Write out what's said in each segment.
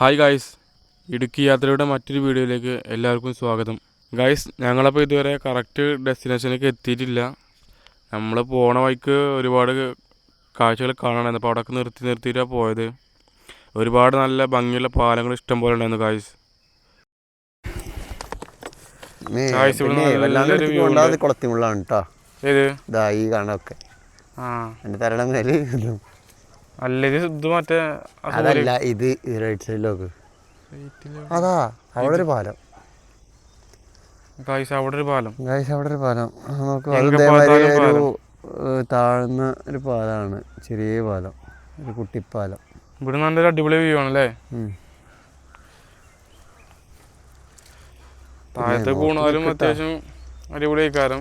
Hi guys Idukki യാത്രയുടെ മറ്റൊരു വീഡിയോയിലേക്ക് എല്ലാവർക്കും സ്വാഗതം. ഗായ്സ് ഞങ്ങളപ്പോൾ ഇതുവരെ കറക്റ്റ് ഡെസ്റ്റിനേഷനിലേക്ക് എത്തിയിട്ടില്ല. നമ്മൾ പോണ വഴിക്ക് ഒരുപാട് കാഴ്ചകൾ കാണാനായിരുന്നു അപ്പോൾ അവിടെയൊക്കെ നിർത്തി നിർത്തിയിട്ടാണ് പോയത്. ഒരുപാട് നല്ല ഭംഗിയുള്ള പാലങ്ങൾ ഇഷ്ടം പോലെ ഉണ്ടായിരുന്നു ഗായ്സ് ഗായ്സ് ഇവിടെ ഏത്? ഈ കാണൊക്കെ. ആ. എന്റെ തരണം മേൽ ഇതും. ഇത് മറ്റേ അതല്ല ഇത് റൈറ്റ് സൈഡിലേക്ക് അതാ അവിടെ ഒരു പാലം. ഗൈസ് അവിടെ ഒരു പാലം. ഗൈസ് അവിടെ ഒരു പാലം. പാലത്താലും ഒരു താഴ്ന്ന ഒരു പാലമാണ് ചെറിയ പാലം ഒരു കുട്ടിപ്പാലം. ഇവിടെ നല്ലൊരു അടിപൊളി വ്യൂ ആണല്ലേ. താഴത്തെ പോണാലും അത്യാവശ്യം നിൽക്കട്ടാ. അത്യാവശ്യം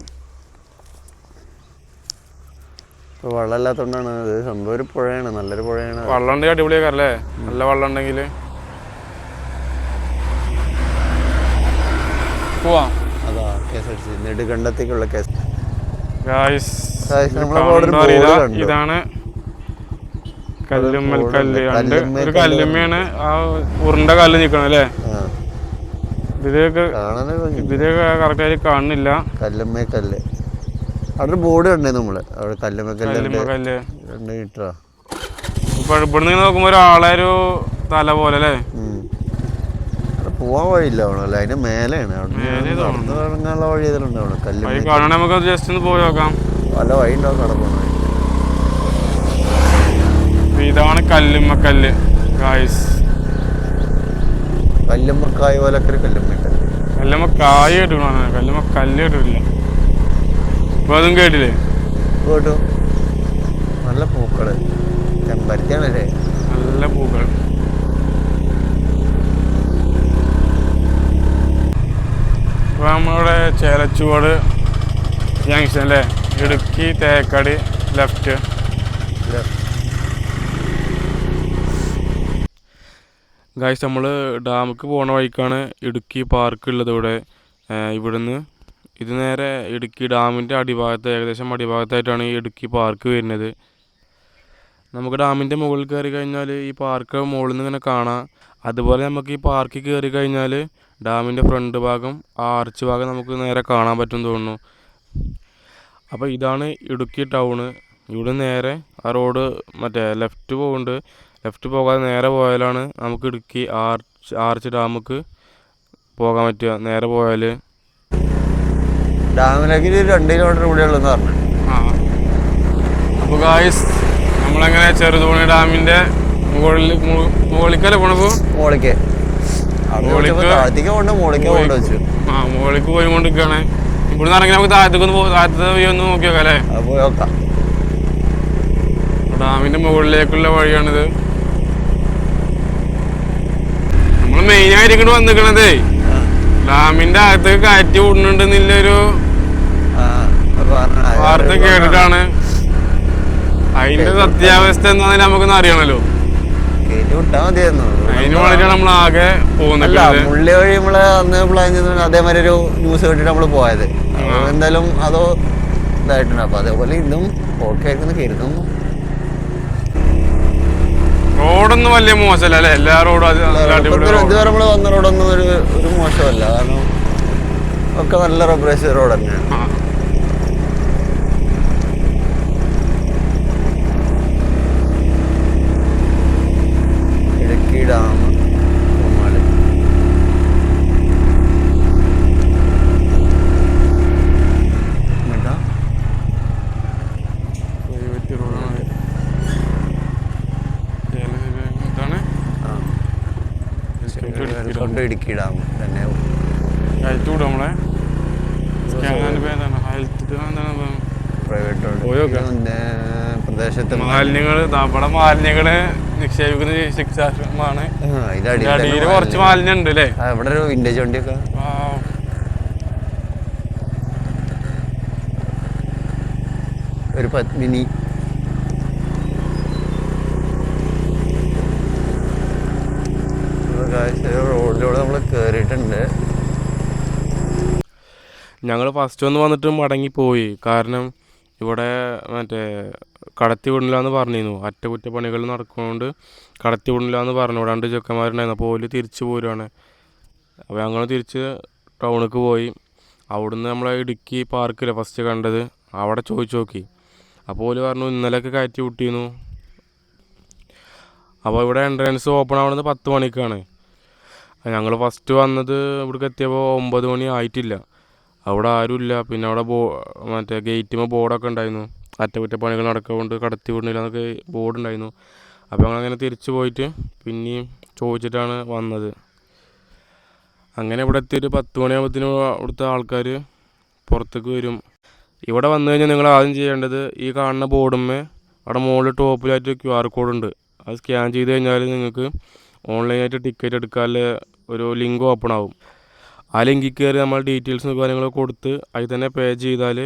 അടിപൊളി കാരം ഇപ്പൊ വെള്ളമില്ലാത്തോണ്ടാണ് ഇത് സംഭവം ഒരു പുഴയാണ് നല്ലൊരു പുഴയാണ്. വെള്ളം ഉണ്ടെങ്കിൽ അടിപൊളിയാക്കാരം അല്ലേ? നല്ല വെള്ളം ഉണ്ടെങ്കിൽ പോവാം. അതാ K S R T C നെടുകണ്ടത്തേക്കുള്ള കേസ്. ഗായ്സ് Guys, നമ്മളെ അവിടെ ഒരു കണ്ടു. ഇതാണ് കല്ലുമ്മൽ കല്ല്. കല്ലുമ്മൽ ഒരു കല്ല് കല്ലുമ്മയാണ് ആ ഉരുണ്ട കല്ല് നിൽക്കണം അല്ലേ? ആ. ഇതിലേക്ക് കാണാനൊരു ഭംഗി ഇതിലേക്ക് കാണുന്നില്ല. കല്ലുമ്മേ കല്ല്. അവിടെ ഒരു ബോർഡ് കണ്ടേ നമ്മൾ. അവിടെ കല്ലുമ്മേ കല്ല് കല്ലുമ്മ രണ്ട് മീറ്ററാ ഇപ്പൊ ഇവിടുന്ന് ഇങ്ങനെ നോക്കുമ്പോ ഒരാളെ ഒരു തല പോലെ അല്ലേ? പോവാൻ വഴിയില്ല അവിടെ. അതിന്റെ മേലെയാണ്. അവിടെ ഇറങ്ങാനുള്ള വഴി ഏതെങ്കിലും അവിടെ? കല്ല് കാണാൻ നമുക്ക് ജസ്റ്റ് ഒന്ന് പോയി നോക്കാം. പല വഴി ഉണ്ടാവും കടന്നു ഇതാണ് കല്ലുമ്മക്കല്ല് കല്ലുമ്മക്കായ് ഗായ്സ് കല്ലുമ്മക്കായ പോലൊക്കെ ഒരു കല്ലുമ്മേ കല്ല് കല്ലുമ്മക്കല്ല് കായ അതും കേട്ടില്ലേ? കേട്ടു നല്ല പൂക്കൾ. ചെമ്പരത്തിയാണല്ലേ? നല്ല പൂക്കൾ ഇപ്പൊ നമ്മളിവിടെ ചേലച്ചുവട് ജംഗ്ഷൻ അല്ലേ ഇടുക്കി തേക്കടി ലെഫ്റ്റ് ഗായ്സ് നമ്മൾ ഡാമിക്ക് പോണ വഴിക്കാണ് ഇടുക്കി പാർക്ക് ഉള്ളത് ഇവിടെ. ഇവിടുന്ന് ഇത് നേരെ ഇടുക്കി ഡാമിന്റെ അടിഭാഗത്ത് ഏകദേശം അടിഭാഗത്തായിട്ടാണ് ഈ ഇടുക്കി പാർക്ക് വരുന്നത്. നമുക്ക് ഡാമിന്റെ മുകളിൽ കയറി കഴിഞ്ഞാൽ ഈ പാർക്ക് മുകളിൽ നിന്ന് ഇങ്ങനെ കാണാം. അതുപോലെ നമുക്ക് ഈ പാർക്കിൽ കയറി കഴിഞ്ഞാൽ ഡാമിന്റെ ഫ്രണ്ട് ഭാഗം ആ ആർച്ച് ഭാഗം നമുക്ക് നേരെ കാണാൻ പറ്റും തോന്നുന്നു. അപ്പോൾ ഇതാണ് ഇടുക്കി ടൗണ്. ഇവിടെ നേരെ ആ റോഡ് മറ്റേ ലെഫ്റ്റ് പോകുന്നുണ്ട് ലെഫ്റ്റ് പോകാതെ നേരെ പോയാലാണ് നമുക്ക് ഇടുക്കി ആർച്ച് ആർച്ച് ഡാമുക്ക് പോകാൻ പറ്റുക. നേരെ പോയാൽ ഡാമിലേക്ക് രണ്ട് കിലോമീറ്റർ കൂടെ ഉള്ളെന്ന് പറഞ്ഞു. അപ്പോൾ ഗായ്സ് നമ്മളെങ്ങനെ ചെറുതോണി ഡാമിന്റെ മുകളിൽ മുകളിക്കല്ലേ മുകളിലേക്കല്ലേ മുകളിക്ക് താഴത്തേക്ക് പോകണ്ട മോളിക്ക് പോകണ്ട വെച്ചു. ആ മുകളിലേക്ക് പോയി കൊണ്ടിരിക്കുകയാണ് ഇവിടുന്ന് ഇറങ്ങി നമുക്ക് താഴത്തേക്ക് ഒന്ന് താഴത്തെ വ്യൂ ഒന്ന് നോക്കി നോക്കാം അല്ലേ പോയി നോക്കാം. ഡാമിന്റെ മുകളിലേക്കുള്ള വഴിയാണിത്. നമ്മൾ മെയിൻ ആയിട്ട് ഇങ്ങോട്ട് വന്നിക്കണതേ. ഡാമിന്റെ അകത്തേക്ക് കാറ്റ് വിടുന്നുണ്ടെന്നുള്ളൊരു വാർത്ത കേട്ടിട്ടാണ്. അതിന്റെ സത്യാവസ്ഥ എന്താണെന്ന് നമുക്കൊന്ന് അറിയണല്ലോ. അതിന് വേണ്ടിയിട്ടാണ് നമ്മൾ ആകെ പോകുന്നത്. മുള്ളി വഴി നമ്മൾ അന്ന് പ്ലാൻ ചെയ്ത അതേമാതിരി ഒരു ന്യൂസ് കേട്ടിട്ട് നമ്മൾ പോയത്. എന്തായാലും അതോ ഇതായിട്ടുണ്ട്. അപ്പൊ അതേപോലെ ഇന്നും ഓക്കെ ആയിരിക്കും കരുതുന്നു. റോഡൊന്നും വലിയ മോശമല്ല അല്ലെ? എല്ലാ റോഡും ഇതുവരെ നമ്മൾ വന്ന റോഡൊന്നും ഒരു ഒരു മോശമല്ല. കാരണം ഒക്കെ നല്ല റബ്രേസ് റോഡ് തന്നെയാണ് ആ. ഇടുക്കി ഡാം കുമ്മാളി എന്നിട്ടാ? പ്രൈവറ്റ് റോഡാണ് ഇതാണ് ആ. കൊണ്ട് തന്നെ ഹെൽത്ത് വിടും നമ്മളെ പ്രൈവറ്റ് പ്രദേശത്ത് മാലിന്യങ്ങൾ നമ്മുടെ മാലിന്യങ്ങൾ നിക്ഷേപിക്കുന്ന ശിക്ഷാശ്രമമാണ് അടിയിൽ കുറച്ച് മാലിന്യം ഉണ്ട് അല്ലേ? ഇവിടെ ഒരു വിന്റേജ് വണ്ടിയൊക്കെ. ഒരു പത്മിനി റോഡിലൂടെ നമ്മൾ കയറിയിട്ടുണ്ട് ഞങ്ങൾ ഫസ്റ്റ് ഒന്ന് വന്നിട്ട് മടങ്ങിപ്പോയി. കാരണം ഇവിടെ മറ്റേ കടത്തി വിടില്ല എന്ന് പറഞ്ഞിരുന്നു. അറ്റകുറ്റപ്പണികൾ നടക്കുന്നതുകൊണ്ട് കടത്തി വിടില്ല എന്ന് പറഞ്ഞു. രണ്ട് ചെക്കന്മാരുണ്ടായിരുന്നു. അപ്പോൾ ഓൽ തിരിച്ചു പോരുവാണ്. അപ്പോൾ ഞങ്ങൾ തിരിച്ച് ടൗണിലേക്ക് പോയി. അവിടുന്ന് നമ്മളെ ഇടുക്കി പാർക്കില്ല ഫസ്റ്റ് കണ്ടത്. അവിടെ ചോദിച്ചു നോക്കി. അപ്പോൾ ഓൽ പറഞ്ഞു ഇന്നലെയൊക്കെ കയറ്റി വിട്ടിരുന്നു. അപ്പോൾ ഇവിടെ എൻട്രൻസ് ഓപ്പൺ ആവുന്നത് പത്ത് മണിക്കാണ്. ഞങ്ങൾ ഫസ്റ്റ് വന്നത് ഇവിടേക്ക് എത്തിയപ്പോൾ ഒമ്പത് മണി ആയിട്ടില്ല. അവിടെ ആരുമില്ല പിന്നെ അവിടെ ബോ മറ്റേ ഗേറ്റുമ്പോൾ ബോർഡൊക്കെ ഉണ്ടായിരുന്നു. അറ്റകുറ്റപ്പണികൾ നടക്കുകൊണ്ട് കടത്തി വിടുന്നില്ല എന്നൊക്കെ ബോർഡ് ഉണ്ടായിരുന്നു. അപ്പോൾ ഞങ്ങൾ ഞങ്ങളങ്ങനെ തിരിച്ചു പോയിട്ട് പിന്നെയും ചോദിച്ചിട്ടാണ് വന്നത്. അങ്ങനെ ഇവിടെ എത്തിയൊരു പത്ത് മണിയാകുമ്പോഴത്തേനും അവിടുത്തെ ആൾക്കാർ പുറത്തേക്ക് വരും. ഇവിടെ വന്നു കഴിഞ്ഞാൽ നിങ്ങൾ ആദ്യം ചെയ്യേണ്ടത് ഈ കാണുന്ന ബോർഡുമ്മേ അവിടെ മുകളിൽ ടോപ്പിലായിട്ട് ക്യു ആർ കോഡ് ഉണ്ട്. അത് സ്കാൻ ചെയ്ത് കഴിഞ്ഞാൽ നിങ്ങൾക്ക് ഓൺലൈനായിട്ട് ടിക്കറ്റ് എടുക്കാനുള്ള ഒരു ലിങ്ക് ഓപ്പൺ ആവും. ആ ലിങ്കിൽ കയറി നമ്മൾ ഡീറ്റെയിൽസും കാര്യങ്ങളൊക്കെ കൊടുത്ത് അതിൽ തന്നെ പേ ചെയ്താൽ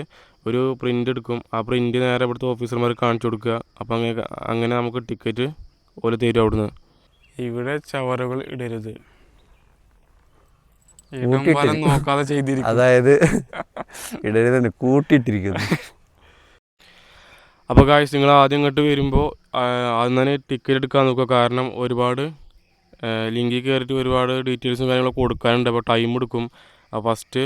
ഒരു പ്രിന്റ് എടുക്കും. ആ പ്രിന്റ് നേരെ ഇവിടുത്തെ ഓഫീസർമാർ കാണിച്ചു കൊടുക്കുക. അപ്പോൾ അങ്ങനെ അങ്ങനെ നമുക്ക് ടിക്കറ്റ് ഓൽ തരും അവിടുന്ന്. ഇവിടെ ചവറുകൾ ഇടരുത്. നോക്കാതെ ചെയ്തിരിക്കും. അതായത് ഇടരുതുണ്ട് കൂട്ടിയിട്ടിരിക്കുന്നു. അപ്പോൾ കാശ് നിങ്ങൾ ആദ്യം ഇങ്ങോട്ട് വരുമ്പോൾ ആദ്യം തന്നെ ടിക്കറ്റ് എടുക്കാൻ നോക്കുക. കാരണം ഒരുപാട് ലിങ്കിൽ കയറിയിട്ട് ഒരുപാട് ഡീറ്റെയിൽസും കാര്യങ്ങളൊക്കെ കൊടുക്കാനുണ്ട്. അപ്പോൾ ടൈം എടുക്കും. അപ്പോൾ ഫസ്റ്റ്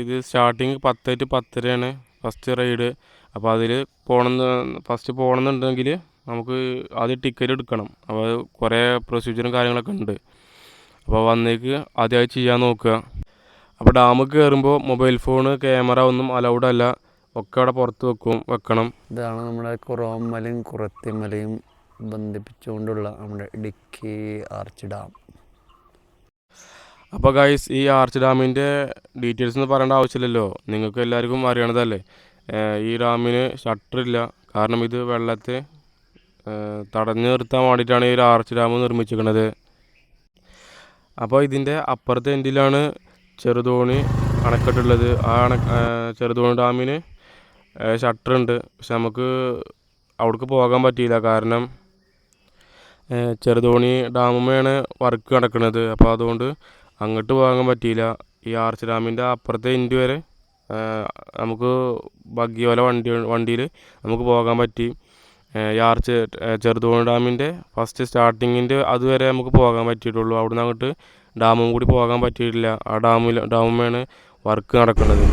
ഇത് സ്റ്റാർട്ടിങ് പത്ത് ടു പത്തരയാണ് ഫസ്റ്റ് റൈഡ് അപ്പോൾ അതിൽ പോകണമെന്ന് ഫസ്റ്റ് പോകണമെന്നുണ്ടെങ്കിൽ നമുക്ക് ആദ്യം ടിക്കറ്റ് എടുക്കണം. അപ്പോൾ കുറേ പ്രൊസീജിയറും കാര്യങ്ങളൊക്കെ ഉണ്ട്. അപ്പോൾ വന്നേക്ക് ആദ്യമായി ചെയ്യാൻ നോക്കുക. അപ്പോൾ ഡാമിൽ കയറുമ്പോൾ മൊബൈൽ ഫോണ് ക്യാമറ ഒന്നും അലൗഡ് അല്ല. ഒക്കെ അവിടെ പുറത്ത് വെക്കും വെക്കണം. ഇതാണ് നമ്മുടെ കുറോമലയും കുറത്തിമലയും ബന്ധിപ്പിച്ചുകൊണ്ടുള്ള നമ്മുടെ ഇടുക്കി ആർച്ച് ഡാം. അപ്പോൾ ഗൈസ് ഈ ആർച്ച് ഡാമിന്റെ ഡീറ്റെയിൽസ് ഒന്നും പറയേണ്ട ആവശ്യമില്ലല്ലോ. നിങ്ങൾക്ക് എല്ലാവർക്കും അറിയണതല്ലേ? ഈ ഡാമിന് ഷട്ടറില്ല. കാരണം ഇത് വെള്ളത്തെ തടഞ്ഞു നിർത്താൻ വേണ്ടിയിട്ടാണ് ഈ ഒരു ആർച്ച് ഡാം നിർമ്മിച്ചിരിക്കുന്നത്. അപ്പോൾ ഇതിന്റെ അപ്പുറത്തെ എൻഡിലാണ് ചെറുതോണി അണക്കെട്ടുള്ളത്. ആ അണ ചെറുതോണി ഡാമിന് ഷട്ടറുണ്ട്. പക്ഷെ നമുക്ക് അവിടേക്ക് പോകാൻ പറ്റിയില്ല. കാരണം ചെറുതോണി ഡാമുമ്മയാണ് വർക്ക് നടക്കുന്നത് അപ്പോൾ അതുകൊണ്ട് അങ്ങോട്ട് പോകാൻ പറ്റിയില്ല. ഈ ആർച്ച് ഡാമിന്റെ അപ്പുറത്തെ ഇൻഡി വരെ നമുക്ക് ബഗ്ഗി പോലെ വണ്ടി വണ്ടിയിൽ നമുക്ക് പോകാൻ പറ്റി. ഈ ആർച്ച് ചെറുതോണി ഡാമിന്റെ ഫസ്റ്റ് സ്റ്റാർട്ടിങ്ങിന്റെ അതുവരെ നമുക്ക് പോകാൻ പറ്റിയിട്ടുള്ളൂ. അവിടുന്ന് അങ്ങോട്ട് ഡാമും കൂടി പോകാൻ പറ്റിയിട്ടില്ല. ആ ഡാമിൽ ഡാമുമ്മയാണ് വർക്ക് നടക്കുന്നത്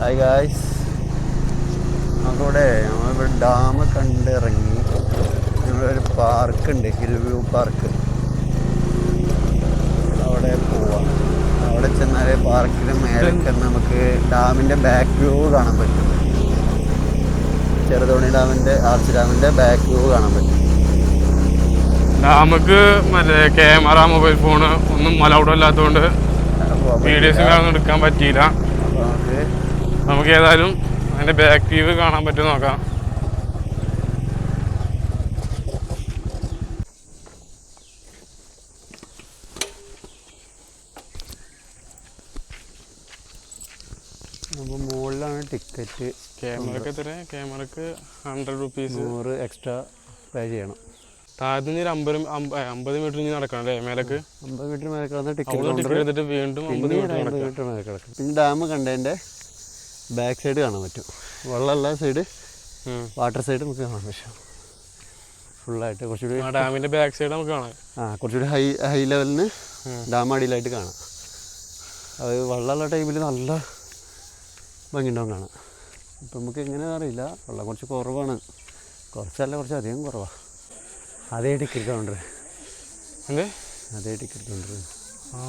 ഹായ് ഗായ്സ് നമുക്കിവിടെ നമ്മളിവിടെ ഡാം കണ്ടിറങ്ങി ഇവിടെ ഒരു പാർക്ക് ഉണ്ട് ഹിൽ വ്യൂ പാർക്ക്. അവിടെ പോവാം. അവിടെ ചെന്നാൽ പാർക്കിന് മേലൊക്കെ നമുക്ക് ഡാമിന്റെ ബാക്ക് വ്യൂ കാണാൻ പറ്റും. ചെറുതോണി ഡാമിന്റെ ആർച്ച് ഡാമിന്റെ ബാക്ക് വ്യൂ കാണാൻ പറ്റും. നമുക്ക് മറ്റേ ക്യാമറ മൊബൈൽ ഫോണ് ഒന്നും അലൗഡ് അല്ലാത്തതുകൊണ്ട് വീഡിയോസ് കാര്യമൊന്നും എടുക്കാൻ പറ്റിയില്ല. നമുക്ക് ഏതായാലും അതിന്റെ ബാക്ക് വ്യൂ കാണാൻ പറ്റും നോക്കാം. അപ്പോൾ മുകളിലാണ് ടിക്കറ്റ് ക്യാമറക്ക് എത്ര ക്യാമറക്ക് ഹൺഡ്രഡ് റുപ്പീസ് നൂറ് എക്സ്ട്രാ പേ ചെയ്യണം. താഴത്തു നിന്ന് ഒരു അമ്പത് അമ്പത് മീറ്റർ ഇനി നടക്കണം അല്ലേ? മേലേക്ക്? അമ്പത് മീറ്റർ മേലെ കിടന്ന ടിക്കറ്റ് ടിക്കറ്റ് എടുത്തിട്ട് വീണ്ടും അമ്പത് മീറ്റർ മേലെ കിടക്കും പിന്നെ ഡാം കണ്ടതിന്റെ ബാക്ക് സൈഡ് കാണാൻ പറ്റും. വെള്ളമുള്ള സൈഡ് വാട്ടർ സൈഡ് നമുക്ക് കാണാൻ പറ്റും. ഫുള്ളായിട്ട് കുറച്ചുകൂടി ഡാമിന്റെ ബാക്ക് സൈഡ് നമുക്ക് കാണാം. ആ കുറച്ചുകൂടി ഹൈ ഹൈ ലെവലിന് ഡാം അടിയിലായിട്ട് കാണാം. അത് വെള്ളമുള്ള ടൈമിൽ നല്ല ഭംഗിയുണ്ടാവും കാണാം ഇപ്പം നമുക്ക് എങ്ങനെയാണെന്ന് അറിയില്ല. വെള്ളം കുറച്ച് കുറവാണ്. കുറച്ചല്ല കുറച്ച് അധികം കുറവാണ് അതേ ടിക്കറ്റ് കൗണ്ടർ അല്ലേ? അതേ ടിക്കറ്റ് കൗണ്ടർ ആ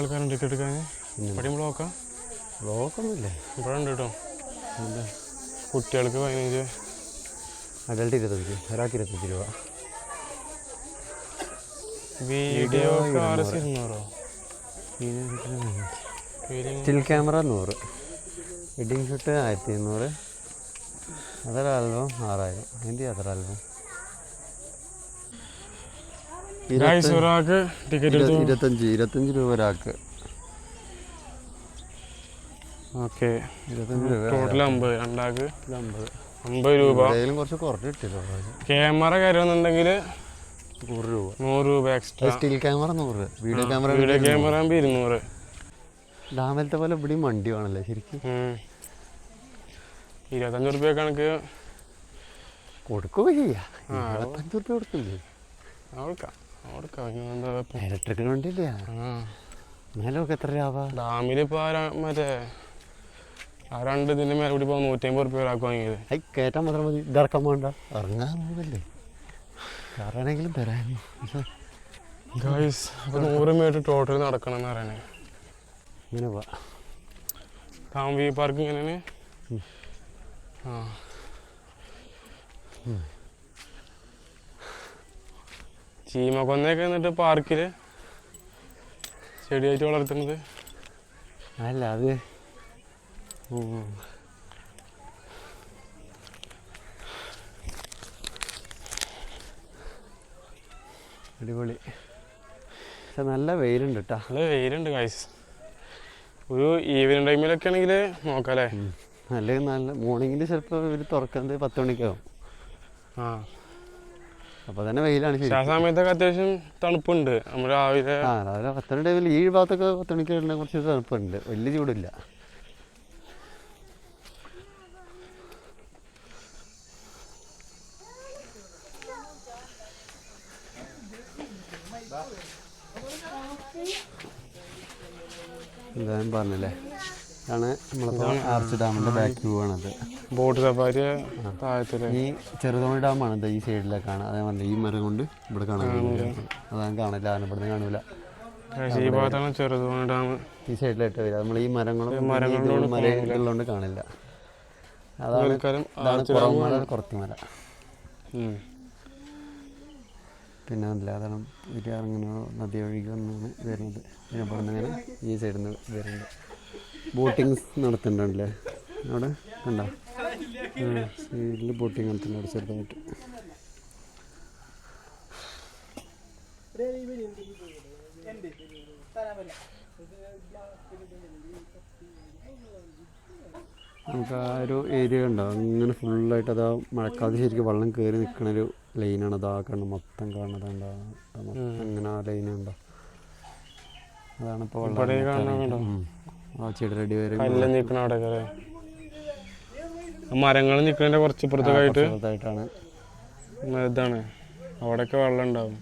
ആൾക്കാരുണ്ട് ടിക്കറ്റ് എടുക്കാൻ. പടി ബ്ലോക്കാ? ബ്ലോക്കൊന്നുമില്ലേ. ഇവിടെ ഉണ്ട് കേട്ടോ എന്താ കുട്ടികൾക്ക് പതിനഞ്ച്. അഡൽട്ട് ഇരുപത്തഞ്ച്. ഒരാൾക്ക് ഇരുപത്തഞ്ച് രൂപ. വീഡിയോ സ്റ്റിൽ ക്യാമറ നൂറ്. വെഡിങ് ഷൂട്ട് ആയിരത്തി ഇരുന്നൂറ് അതൊരാൽബം ആൽബം ആറായിരം. അതിന്റെ അത്ര ആൽബം ഒരാൾക്ക് ടിക്കറ്റ് ഇരുപത്തഞ്ച് ഇരുപത്തഞ്ച് രൂപ ഒരാൾക്ക്. ഓക്കെ ഇരുപത്തഞ്ച് രൂപ ടോട്ടൽ അമ്പത് രണ്ടാൾക്ക്. ഇത് അമ്പത്. അമ്പത് രൂപ. കുറച്ച് കുറച്ച് കിട്ടിയല്ലോ ക്യാമറ കയറുന്നുണ്ടെങ്കിൽ നൂറ് രൂപ. നൂറ് രൂപ എക്സ്ട്രാ സ്റ്റിൽ ക്യാമറ നൂറ്. വീഡിയോ ക്യാമറ വീഡിയോ ക്യാമറ ആകുമ്പോൾ ഇരുന്നൂറ്. ഡാമിലത്തെ പോലെ ഇവിടെയും വണ്ടി വേണമല്ലേ ശരിക്കും. ഇരുപത്തഞ്ച് റുപ്യ കണക്ക്. കൊടുക്കുക ചെയ്യാം. ഇരുപത്തഞ്ച് റുപ്യ കൊടുക്കില്ലേ? കൊടുക്കാം? ഇലക്ട്രിക്കിന് വണ്ടിയില്ല? എത്ര രൂപ? ര- മറ്റേ ആ രണ്ട് ഇതിന്റെ മേലെ കൂടി പോകാൻ നൂറ്റമ്പത് റുപ്യ ഒരാൾക്ക് വാങ്ങിയത്. ഐ കയറ്റാൻ മാത്രം മതി. ഇറക്കാൻ വേണ്ട. ഇറങ്ങാൻ പോകല്ലേ കയറാനെങ്കിലും തരാൻ ഗൈസ് അപ്പോൾ നൂറ് മീറ്റർ ടോട്ടൽ നടക്കണം എന്ന് പറയണേ. ഇങ്ങനെ പോവാ. താമ്പി പാർക്ക് ചീമക്കൊന്നയൊക്കെ എന്നിട്ട് പാർക്കിൽ ചെടിയായിട്ട് വളർത്തുന്നത്. അല്ല അത്. അടിപൊളി. പക്ഷെ നല്ല വെയിലുണ്ട് കേട്ടോ നല്ല വെയിലുണ്ട് ഗൈസ് ഒരു ഈവനിങ് ടൈമിലൊക്കെ ആണെങ്കിൽ നോക്കാല്ലേ? അല്ലെങ്കിൽ നല്ല മോർണിംഗിൽ ചിലപ്പോൾ ഇവർ തുറക്കുന്നത് പത്ത് മണിക്കാവും. ആ. അപ്പോൾ തന്നെ വെയിലാണ് ശരി ആ സമയത്തൊക്കെ അത്യാവശ്യം തണുപ്പുണ്ട്. നമ്മൾ രാവിലെ ആ രാവിലെ പത്ത് മണി ടൈമിൽ ഈ ഭാഗത്തൊക്കെ പത്ത് മണിക്ക് വരുന്ന കുറച്ച് തണുപ്പുണ്ട്. വലിയ ചൂടില്ല. എന്താ ഞാൻ പറഞ്ഞില്ലേ? ഇതാണ് നമ്മളിപ്പോൾ ആർച്ച് ഡാമിന്റെ ബാക്ക് വ്യൂ ആണത്. ബോട്ട് സഫാരി ഈ ചെറുതോണി ഡാമാണ് ഈ സൈഡിലേക്കാണ്. അതേ പറഞ്ഞില്ല ഈ മരം കൊണ്ട് ഇവിടെ കാണാൻ അതാണ് കാണില്ല. ആന ഇവിടുന്ന് കാണൂല. ഈ ഭാഗത്താണ് ചെറുതോണി ഡാം. ഈ സൈഡിലായിട്ട് വരിക. നമ്മൾ ഈ മരങ്ങളും മരങ്ങളിലൂടെ മര ഇതുള്ളതുകൊണ്ട് കാണില്ല. അതാണ് കുറമല കുറത്തിമല. പിന്നെ അല്ല അതാണ് ഒരു ഇറങ്ങുന്ന നദി ഒഴുകി വന്നാണ് വരുന്നത്. പിന്നെ പറഞ്ഞങ്ങനെ ഈ സൈഡിൽ നിന്ന് വരുന്നത്. ബോട്ടിങ്സ് നടത്തുന്നുണ്ടല്ലേ? അവിടെ? കണ്ട? സൈഡിൽ ബോട്ടിങ് നടത്തുന്നുണ്ട് ചെറുതായിട്ട്. നമുക്ക് ആ ഒരു ഏരിയ ഉണ്ടാവും അങ്ങനെ ഫുള്ളായിട്ട് അതാ മഴക്കാലത്ത് ശരിക്കും വെള്ളം കയറി നിൽക്കണ ഒരു ലൈനാണ് അതാ കാണുന്നത്. മൊത്തം കാണുന്നത് ഉണ്ടാവും ഇങ്ങനെ ആ ലൈനുണ്ടോ അതാണ് ഇപ്പോൾ വെള്ളം വരെ കല്ല് നിൽക്കണ അവിടെ മരങ്ങൾ നിക്കണേ കുറച്ച് ഇപ്പുറത്തൊക്കെ ചെറുതായിട്ടാണ് ഇതാണ്. അവിടെയൊക്കെ വെള്ളം ഉണ്ടാവും.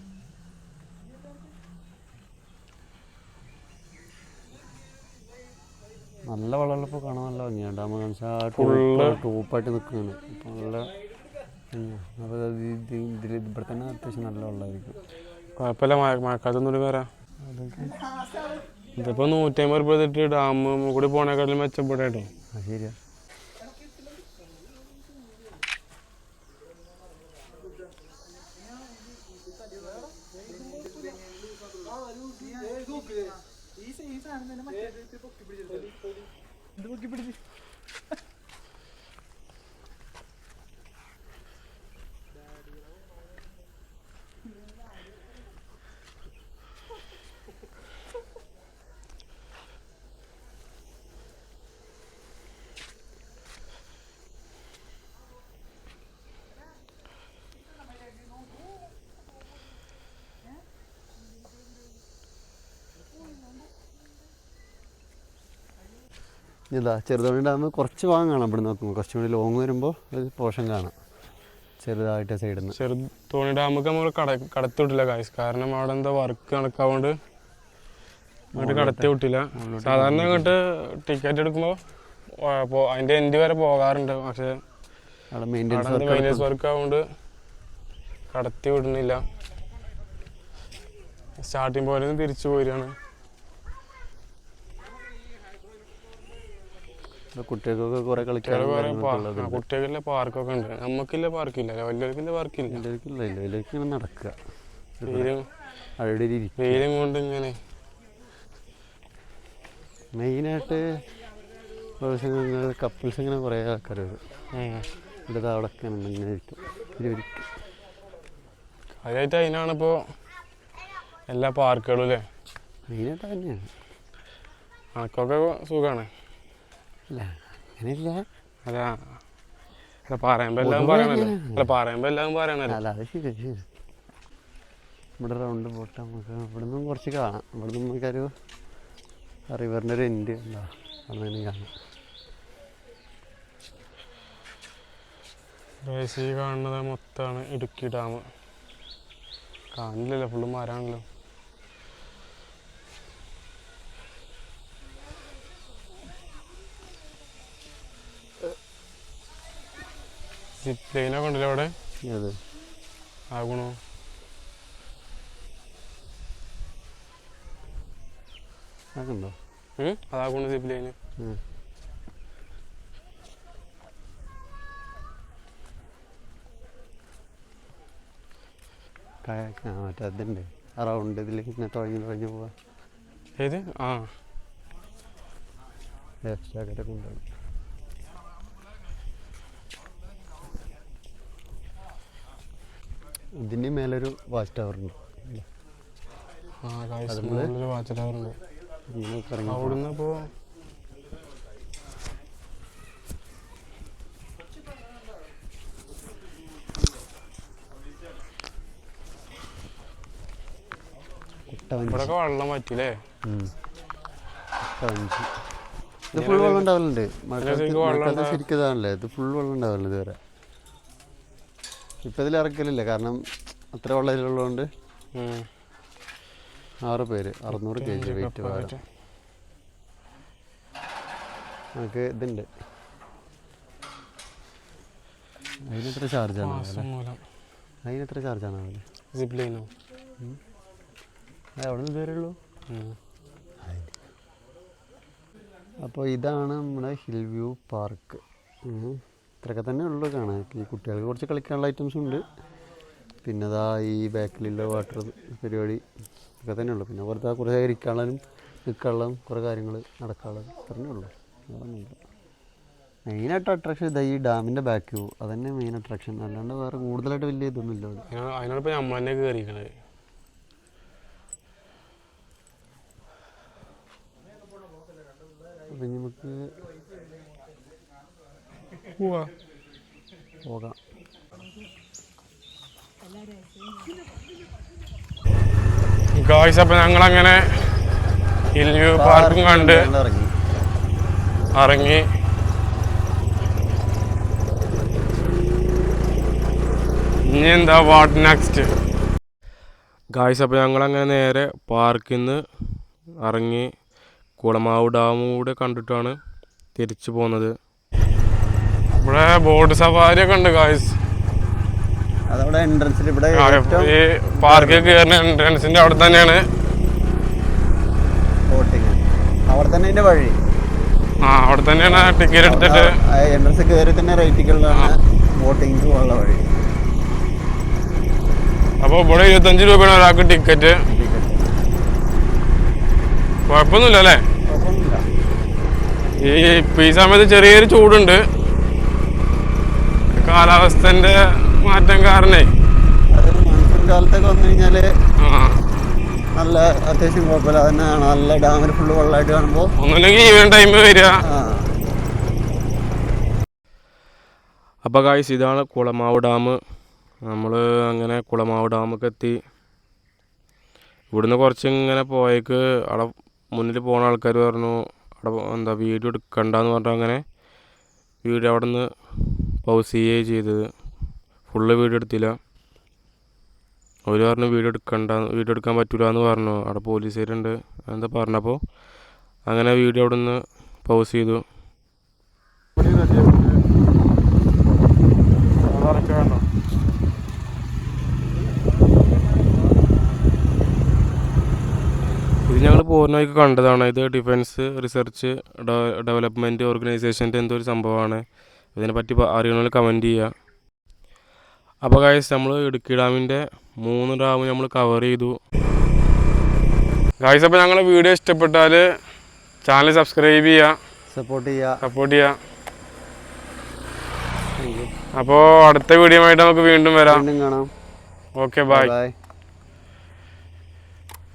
നല്ല വെള്ളമുള്ളപ്പോൾ കാണാൻ നല്ല ഭംഗിയാണ് ഡാം കാണിച്ചാൽ ആ Full- ടൂപ്പായിട്ട് നിൽക്കുകയാണ്. അപ്പോൾ നല്ല അപ്പോൾ ഇതിൽ ഇവിടെ തന്നെ അത്യാവശ്യം നല്ല വെള്ളമായിരിക്കും. കുഴപ്പമില്ല മഴക്കാലത്തൊന്നും ഒരു കയറാം ഇതിപ്പോ നൂറ്റമ്പത് രൂപ ഇട്ടിട്ട് ഡാം കൂടി പോണേക്കാട്ടിലും മെച്ചപ്പെടാട്ടോ പൊക്കി ശരിയാ ഇതാ ചെറുതോണി ഡാം കുറച്ച് ഭാഗം കാണാം. ഇവിടെ നോക്കുമ്പോൾ കുറച്ചും കൂടി ലോങ് വരുമ്പോൾ ഒരു പോർഷൻ കാണാം. ചെറുതായിട്ട് സൈഡിൽ നിന്ന് ചെറു തോണി ഡാമൊക്കെ നമ്മൾ കട കടത്തി വിട്ടില്ല കാശ് കാരണം അവിടെ എന്താ വർക്ക് നടക്കാവുകൊണ്ട് അങ്ങോട്ട് കടത്തി വിട്ടില്ല. സാധാരണ അങ്ങോട്ട് ടിക്കറ്റ് എടുക്കുമ്പോൾ അതിന്റെ എൻഡ് വരെ പോകാറുണ്ട്. പക്ഷേ മെയിന്റെ മെയിന്റെനൻസ് വർക്ക് ആവുകൊണ്ട് കടത്തി വിടുന്നില്ല. സ്റ്റാർട്ടിങ് പോലെ തിരിച്ചു പോരുകയാണ് കുട്ടികൾക്കൊക്കെ കുറെ കളിക്കാൻ കുട്ടികൾക്കില്ല പാർക്കൊക്കെ ഉണ്ട്. നമുക്കില്ല പാർക്കില്ല. വലിയവർക്കില്ല പാർക്കില്ല. എല്ലാവർക്കും ഇല്ല എല്ലാവർക്കും ഇങ്ങനെ നടക്കുക വെയിലും കൊണ്ട് ഇങ്ങനെ മെയിനായിട്ട് കപ്പിൾസ് ഇങ്ങനെ കുറേ ആൾക്കാർ ഇവിടെ അവിടെ ഇങ്ങനെ ഇരിക്കും. ഇരുവരിക്കും കാര്യമായിട്ട് അതിനാണിപ്പോൾ എല്ലാ പാർക്കുകളും അല്ലേ മെയിനായിട്ട് തന്നെയാണ് കണക്കൊക്കെ സുഖമാണ് അല്ല അങ്ങനെയില്ല. അല്ല അല്ല പറയുമ്പോൾ എല്ലാം പൊതുവെ പറയണല്ലോ. അല്ല പറയുമ്പോൾ എല്ലാം പറയണല്ലോ. അല്ല അത് ശരി ശരി. ഇവിടെ റൗണ്ട് പോട്ടെ നമുക്ക് ഇവിടെ കുറച്ച് കാണാം. ഇവിടുന്ന് നമുക്കൊരു റിവറിന്റെ ഒരു എൻഡ് ഉണ്ടോ? അങ്ങനെ കാണാം. കാണുന്നത് മൊത്തമാണ് ഇടുക്കി ഡാം കാണില്ലല്ലോ ഫുള്ള് മരമാണല്ലോ സിപ്പ് ലൈനൊക്കെ ഉണ്ടല്ലോ അവിടെ? അത്. ആകണോ. അതാകണു സിപ്പ് ലൈന് മറ്റേ അതുണ്ട്. റൗണ്ട് ഇതിൽ ഇങ്ങനെ തുഴഞ്ഞ് തുഴഞ്ഞ് പോവാ. ഏത്? ആ. എക്സ്ട്രാ ഒക്കെ ഉണ്ടാവും ഇതിന്റെ മേലൊരു വാച്ച് ടവർ ഉണ്ട്. വാച്ച്. അവിടുന്ന് ഇപ്പോൾ വെള്ളം ഇത് ഫുൾ വെള്ളം ഉണ്ടാവലുണ്ട്. മഴക്കാലത്ത് ശരിക്കും ഇതാണല്ലേ? ഇത് ഫുൾ വെള്ളം ഉണ്ടാവലുണ്ട് ഇതുവരെ. ഇപ്പം ഇതിൽ ഇറക്കലില്ല. കാരണം അത്ര വെള്ളം ഇതിലുള്ളതുകൊണ്ട് ഉം. ആറ് പേര്. അറുന്നൂറ് കെ ജി വെയിറ്റ് വേറെ. നമുക്ക് ഇതുണ്ട്. അതിനെത്ര ചാർജാണ് അതിനെത്ര ചാർജാണ് സിപ്ലൈനോ അവിടെ നിന്ന് ഇതുവരെ ഉള്ളൂ. അപ്പോൾ ഇതാണ് നമ്മുടെ ഹിൽ വ്യൂ പാർക്ക്. ഇത്രയൊക്കെ തന്നെ ഉള്ളൂ കാണാൻ. ഈ കുട്ടികൾക്ക് കുറച്ച് കളിക്കാനുള്ള ഐറ്റംസ് ഉണ്ട്. പിന്നെ അതാ ഈ ബാക്കിലുള്ള വാട്ടർ പരിപാടി ഇതൊക്കെ തന്നെ ഉള്ളൂ. പിന്നെ പുറത്ത് കുറേ ഇരിക്കാനുള്ളതും നിൽക്കാനുള്ളതും കുറേ കാര്യങ്ങൾ നടക്കാനുള്ളതും ഇത്രയേ ഉള്ളൂ. മെയിനായിട്ട് അട്രാക്ഷൻ ഇതാ ഈ ഡാമിന്റെ ബാക്ക് അത് അതന്നെ മെയിൻ അട്രാക്ഷൻ അല്ലാണ്ട് വേറെ കൂടുതലായിട്ട് വലിയ ഇതൊന്നും ഇല്ല അതിനോടൊപ്പം നമ്മൾ തന്നെ കയറിക്കണത് അപ്പം നമുക്ക് പോവാ. പോകാം. ഗായ്സ് അപ്പം ഞങ്ങളങ്ങനെ ഹിൽ വ്യൂ പാർക്കും കണ്ട് ഇറങ്ങി. ഇനി എന്താ വാട്ട് നെക്സ്റ്റ് ഗായ്സ് അപ്പോൾ ഞങ്ങളങ്ങനെ നേരെ പാർക്കിൽ നിന്ന് ഇറങ്ങി. കുളമാവ് ഡാമും കൂടെ കണ്ടിട്ടാണ് തിരിച്ചു പോകുന്നത് ഇവിടെ ബോട്ട് സവാരി ഒക്കെ ഉണ്ട് ഗായ്സ് അതവിടെ എൻട്രൻസിൽ ഇവിടെ ഈ പാർക്കിൽ കയറുന്ന എൻട്രൻസിന്റെ അവിടെ തന്നെയാണ്. ബോട്ടിങ് അവിടെ തന്നെ അതിന്റെ വഴി. ആ അവിടെ തന്നെയാണ് ടിക്കറ്റ് എടുത്തിട്ട്. എൻട്രൻസ് കയറി തന്നെ റേറ്റുകളിലാണ് ബോട്ടിങ് ഉള്ള വഴി. അപ്പോൾ ഇവിടെ ഇരുപത്തഞ്ച് രൂപയാണ് ഒരാൾക്ക് ടിക്കറ്റ് കുഴപ്പമൊന്നുമില്ല അല്ലേ? ഈ ഈ സമയത്ത് ചെറിയൊരു ചൂടുണ്ട്. കാലാവസ്ഥന്റെ മാറ്റം കാരണേ. അതൊരു മൺസൂൺ കാലത്തൊക്കെ വന്നു കഴിഞ്ഞാൽ നല്ല അത്യാവശ്യം കുഴപ്പമില്ല. തന്നെയാണ് നല്ല ഡാമിൽ ഫുള്ള് വെള്ളമായിട്ട് കാണുമ്പോൾ ഒന്നുമില്ലെങ്കിൽ ഈവൻ ടൈം വരിക. അപ്പോൾ കായ്സ് ഇതാണ് കുളമാവ് ഡാം. നമ്മൾ അങ്ങനെ കുളമാവ് ഡാമൊക്കെ എത്തി. ഇവിടുന്ന് കുറച്ച് ഇങ്ങനെ പോയേക്ക്. അവിടെ മുന്നിൽ പോണ ആൾക്കാർ പറഞ്ഞു അവിടെ എന്താ വീഡിയോ എടുക്കണ്ടെന്ന് പറഞ്ഞു അങ്ങനെ വീഡിയോ അവിടെ നിന്ന് പൗസ് ചെയ്യുകയും ചെയ്തത്. ഫുള്ള് വീഡിയോ എടുത്തില്ല. അവർ പറഞ്ഞു വീഡിയോ എടുക്കണ്ട വീഡിയോ എടുക്കാൻ പറ്റില്ല എന്ന് പറഞ്ഞു. അവിടെ പോലീസുകാരുണ്ട്. എന്താ പറഞ്ഞപ്പോൾ അങ്ങനെ വീഡിയോ അവിടെ നിന്ന് പൗസ് ചെയ്തു. ഇത് ഞങ്ങൾ പൂർണമായിട്ട് കണ്ടതാണ്. ഇത് ഡിഫൻസ് റിസർച്ച് ഡെവലപ്മെന്റ് ഓർഗനൈസേഷന്റെ എന്തോ ഒരു സംഭവമാണ്. ഇതിനെപ്പറ്റി അറിയണമെങ്കിൽ കമന്റ് ചെയ്യുക അപ്പോൾ ഗായ്സ് നമ്മൾ ഇടുക്കി ഡാമിന്റെ മൂന്ന് ഡാം നമ്മൾ കവർ ചെയ്തു. ഗായ്സ് അപ്പോൾ ഞങ്ങളെ വീഡിയോ ഇഷ്ടപ്പെട്ടാൽ ചാനൽ സബ്സ്ക്രൈബ് ചെയ്യുക സപ്പോർട്ട് ചെയ്യുക സപ്പോർട്ട് ചെയ്യുക അപ്പോൾ അടുത്ത വീഡിയോ ആയിട്ട് നമുക്ക് വീണ്ടും വരാം. കാണാം. ഓക്കെ ബായ് ബൈ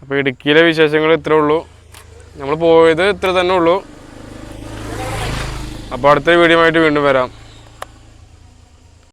അപ്പോൾ ഇടുക്കിയിലെ വിശേഷങ്ങൾ ഇത്രേ ഉള്ളൂ. നമ്മൾ പോയത് ഇത്ര തന്നെ ഉള്ളൂ. അപ്പോൾ അടുത്തൊരു വീഡിയോ ആയിട്ട് വീണ്ടും വരാം.